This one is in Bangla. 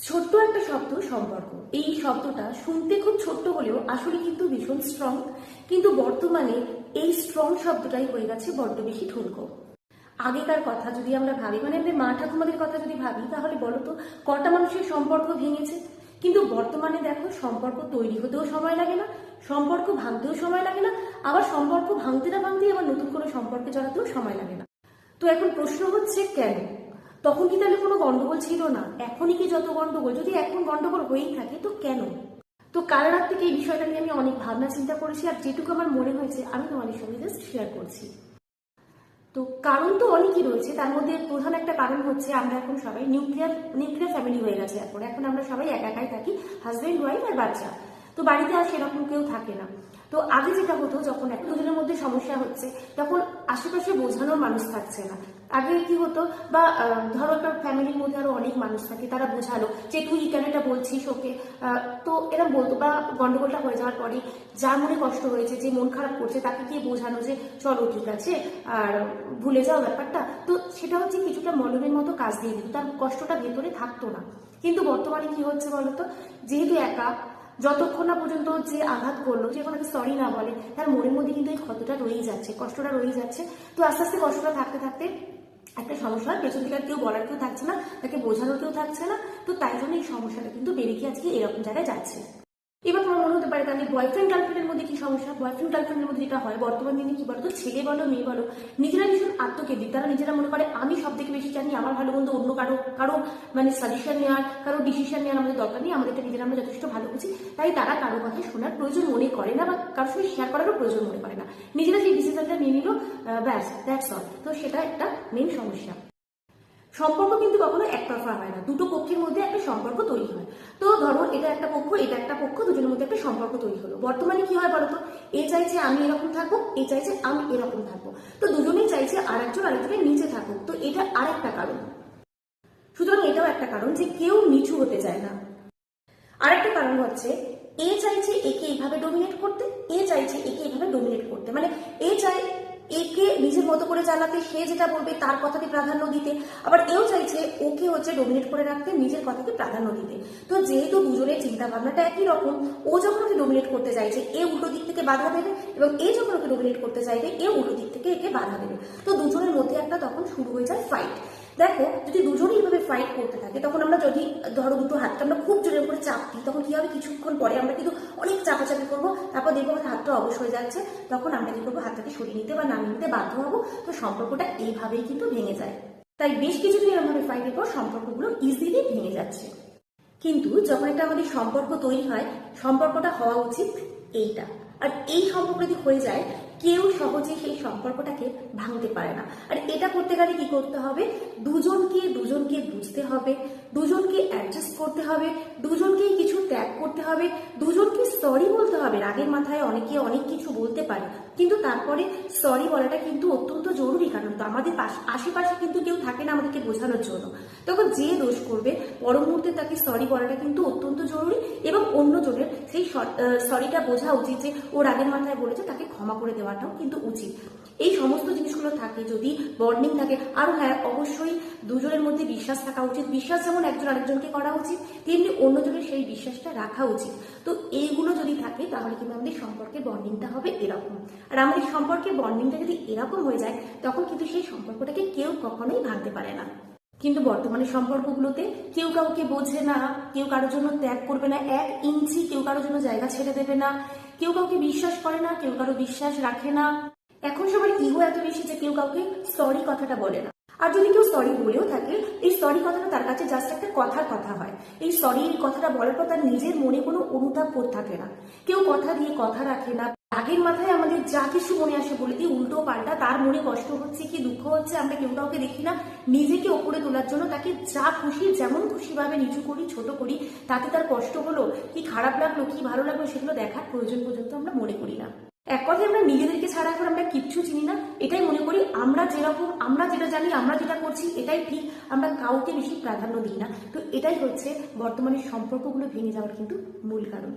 ছোট্ট একটা শব্দ সম্পর্ক। এই শব্দটা শুনতে খুব ছোট্ট হলেও আসলে কিন্তু ভীষণ স্ট্রং কিন্তু বর্তমানে এই স্ট্রং শব্দটাই হয়ে গেছে বড্ড বেশি ঠুনকো আগেকার কথা যদি আমরা ভাবি মানে আমাদের মা ঠাকুমাদের কথা যদি ভাবি, তাহলে বলো তো, কটা মানুষের সম্পর্ক ভেঙেছে? কিন্তু বর্তমানে দেখো, সম্পর্ক তৈরি হতেও সময় লাগে না, সম্পর্ক ভাঙতেও সময় লাগে না, আবার সম্পর্ক ভাঙতে না ভাঙতেই আবার নতুন কোনো সম্পর্কে জড়াতেও সময় লাগে না। তো এখন প্রশ্ন হচ্ছে কেন? তখন কি তাহলে কোনো গন্ডগোল ছিল না। এখনই কি যত গন্ডগোল? যদি এখন গন্ডগোল হয়েই থাকে, তো কেন? তো কাল রাত থেকে এই বিষয়টা নিয়ে আমি অনেক ভাবনা চিন্তা করেছি, আর যেটুকু আমার মনে হয়েছে, আমি তোমাদের সঙ্গে জাস্ট শেয়ার করছি। তো কারণ তো অনেকই রয়েছে, তার মধ্যে প্রধান একটা কারণ হচ্ছে, আমরা এখন সবাই নিউক্লিয়ার নিউক্লিয়ার ফ্যামিলি হয়ে গেছে এখন এখন আমরা সবাই একা একাই থাকি হাজব্যান্ড ওয়াইফ আর বাচ্চা। তো বাড়িতে আর সেরকম কেউ থাকে না। তো আগে যেটা হতো, যখন এক দুজনের মধ্যে সমস্যা হচ্ছে, তখন আশেপাশে বোঝানোর মানুষ থাকছে না। আগে কি হতো, বা ধরো একটা ফ্যামিলির মধ্যে আরও অনেক মানুষ থাকে, তারা বোঝালো যে, তুই কেন এটা বলছিস ওকে? তো এরা বলতো, বা গন্ডগোলটা হয়ে যাওয়ার পরে যার মনে কষ্ট হয়েছে, যে মন খারাপ করছে, তাকে গিয়ে বোঝানো যে, চলো ঠিক আছে, আর ভুলে যাও ব্যাপারটা। তো সেটা হচ্ছে কিছুটা মলমের মতো কাজ দিয়ে দিত, তার কষ্টটা ভেতরে থাকতো না। কিন্তু বর্তমানে কি হচ্ছে বলতো, যেহেতু একা যতক্ষণ না পর্যন্ত যে আঘাত করল যে কোনো সরি না বলে, তার মনের মধ্যে কিন্তু এই ক্ষতটা রয়েই যাচ্ছে, কষ্টটা রয়েই যাচ্ছে। তো আস্তে আস্তে কষ্টটা থাকতে থাকতে একটা সমস্যা হয়, পেছন দিকে কেউ বলার কেউ থাকছে না, তাকে বোঝানোর কেউ থাকছে না। তো তাই জন্য এই সমস্যাটা কিন্তু বেড়ে গিয়ে আজকে এরকম জায়গায় যাচ্ছে। এবার তোমার মনে হতে পারে তাহলে বয়ফ্রেন্ড গার্লফ্রেন্ডের মধ্যে কি সমস্যা? বয়ফ্রেন্ড গার্লফ্রেন্ডের মধ্যে যেটা হয়, বর্তমান দিনে কি বলতো? ছেলে বলো, মেয়ে বলো, নিজেরা ভীষণ আত্মকেন্দ্রিক। তারা নিজেরা মনে করে, আমি সব থেকে বেশি জানি আমার ভালো মন্দ অন্য কারও কারও মানে সাজেশন নেওয়ার, কারও ডিসিশন নেওয়ার আমাদের দরকার নেই। আমাদেরটা নিজেরা আমরা যথেষ্ট ভালো বুঝি। তাই তারা কারও কথা শোনার প্রয়োজন মনে করে না বা কারোর সঙ্গে শেয়ার করারও প্রয়োজন মনে করে না। নিজেরা যে ডিসিশনটা নিয়ে নিল ব্যাস দ্যাটস অল তো সেটা একটা মেন সমস্যা। সম্পর্ক কিন্তু কখনো একতরফা হয় না। দুটো পক্ষের মধ্যে একটা সম্পর্ক তৈরি হয়। তো ধরো, এটা একটা পক্ষ, এটা একটা পক্ষ, দুজনের মধ্যে একটা সম্পর্ক তৈরি হলো। বর্তমানে কি হয় বলতো? এ চাইছে আমি এরকম থাকব, এ চাইছে আমি এরকম থাকব। তো দুজনেই চাইছে আর একজন আরেকজনের নিচে থাকুক। তো এটা আরেকটা কারণ। সুতরাং এটাও একটা কারণ যে কেউ নিচু হতে চায় না। আরেকটা কারণ হচ্ছে, এ চাইছে একে এইভাবে ডোমিনেট করতে, এ চাইছে একে এইভাবে ডোমিনেট করতে। মানে এ চায় একে নিজের মতো করে চালাতে সে যেটা বলবে তার কথাকে প্রাধান্য দিতে। আবার এও চাইছে ওকে হচ্ছে ডোমিনেট করে রাখতে, নিজের কথাকে প্রাধান্য দিতে। তো যেহেতু দুজনের চিন্তা ভাবনাটা একই রকম, ও যখন ওকে ডোমিনেট করতে চাইছে, এ উল্টো দিক থেকে বাধা দেবে এবং এ যখন ওকে ডোমিনেট করতে চাইবে, এ উল্টো দিক থেকে একে বাধা দেবে। তো দুজনের মধ্যে একটা তখন শুরু হয়ে যায় ফাইট দেখো, যদি দুজনই এইভাবে ফাইট করতে থাকে, তখন আমরা যদি, ধরো দুটো হাতটা আমরা খুব জোরে করে চাপ দিই, তখন কি হবে? কিছুক্ষণ পরে আমরা কিন্তু অনেক চাপাচাপি করব, তারপর দেখব আমাদের হাতটা অবশ হয়ে যাচ্ছে, তখন আমরা কি করব? হাতটাকে সরিয়ে নিতে বা নামিয়ে নিতে বাধ্য হব। তো সম্পর্কটা এইভাবেই কিন্তু ভেঙে যায়। তাই বেশ কিছুদিন এরকমভাবে ফাইটের পর সম্পর্কগুলো ইজিলি ভেঙে যাচ্ছে। কিন্তু যখন একটা আমাদের সম্পর্ক তৈরি হয়, সম্পর্কটা হওয়া উচিত এইটা। আর এই সম্পর্ক যদি হয়ে যায় কেউ সহজে সেই সম্পর্কটাকে ভাঙতে পারে না। আর এটা করতে গেলে কি করতে হবে? দুজনকে দুজনকে বুঝতে হবে, দুজনকে অ্যাডজাস্ট করতে হবে, দুজনকেই কিছু ত্যাগ করতে হবে, দুজনকে সরি বলতে হবে। রাগের মাথায় অনেকে অনেক কিছু বলতে পারে, কিন্তু তারপরে সরি বলাটা কিন্তু অত্যন্ত জরুরি, কারণ তো আমাদের পাশ- আশেপাশে কিন্তু কেউ থাকে না আমাদেরকে বোঝানোর জন্য। তখন যে দোষ করবে পর মুহূর্তে তাকে সরি বলাটা কিন্তু অত্যন্ত জরুরি এবং অন্যজনের সেই সরিটা বোঝা উচিত যে ও রাগের মাথায় বলেছে, তাকে ক্ষমা করে দেওয়াটাও কিন্তু উচিত। এই সমস্ত জিনিসগুলো থাকে যদি বন্ডিং থাকে, আর হ্যাঁ অবশ্যই দুজনের মধ্যে বিশ্বাস থাকা উচিত। বিশ্বাস যেমন একজন আরেকজনকে করা উচিত, তেমনি অন্যজনের সেই বিশ্বাসটা রাখা উচিত। তো এইগুলো যদি থাকে, তাহলে কিন্তু আমাদের সম্পর্কে বন্ডিংটা হবে এরকম। আর আমাদের সম্পর্কে বন্ডিংটা যদি এরকম হয়ে যায়, তখন কিন্তু সেই সম্পর্কটাকে কেউ কখনোই ভাঙতে পারে না। কিন্তু বর্তমানে সম্পর্কগুলোতে কেউ কাউকে বোঝে না, কেউ কারোর জন্য ত্যাগ করবে না, এক ইঞ্চি কেউ কারোর জন্য জায়গা ছেড়ে দেবে না। কেউ কাউকে বিশ্বাস করে না, কেউ কারও বিশ্বাস রাখে না। এখন সবার ইগো এত বেশি যে কেউ কাউকে সরি কথাটা বলে না। আর যদি কেউ সরি বলেও থাকে, এই সরি কথাটা তার কাছে জাস্ট একটা কথার কথা হয়। এই সরি কথাটা বলার পর তার নিজের মনে কোনো অনুতাপ থাকে না। কেউ কথা দিয়ে কথা রাখে না আগের মাথায় আমাদের যা কিছু মনে আসে বলে দিই, উল্টো পাল্টা। তার মনে কষ্ট হচ্ছে কি, দুঃখ হচ্ছে, আমরা কেউ কাউকে দেখি না। নিজেকে ওপরে তোলার জন্য তাকে যা খুশি, যেমন খুশি ভাবে নিচু করি, ছোট করি, তাতে তার কষ্ট হলো, কি খারাপ লাগল, কি ভালো লাগল, সেগুলো দেখার প্রয়োজন পর্যন্ত আমরা মনে করি না। এক কথায় আমরা নিজেদেরকে ছাড়া এখন আমরা কিচ্ছু চিনি না। এটাই মনে করি, আমরা যেরকম, আমরা যেটা জানি, আমরা যেটা করছি, এটাই ঠিক। আমরা কাউকে বেশি প্রাধান্য দিই না। তো এটাই হচ্ছে বর্তমানে সম্পর্কগুলো ভেঙে যাওয়ার কিন্তু মূল কারণ।